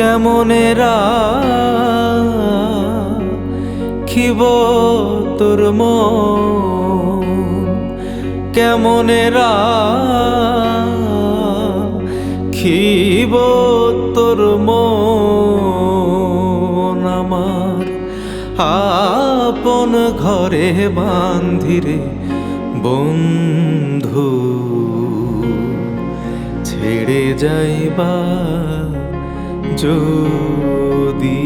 কেমনেরা খিব তোর মন? কেমনেরা খিব তোর আমার আপন ঘরে বান্ধিরে বন্ধু ছেড়ে যাইবা যদি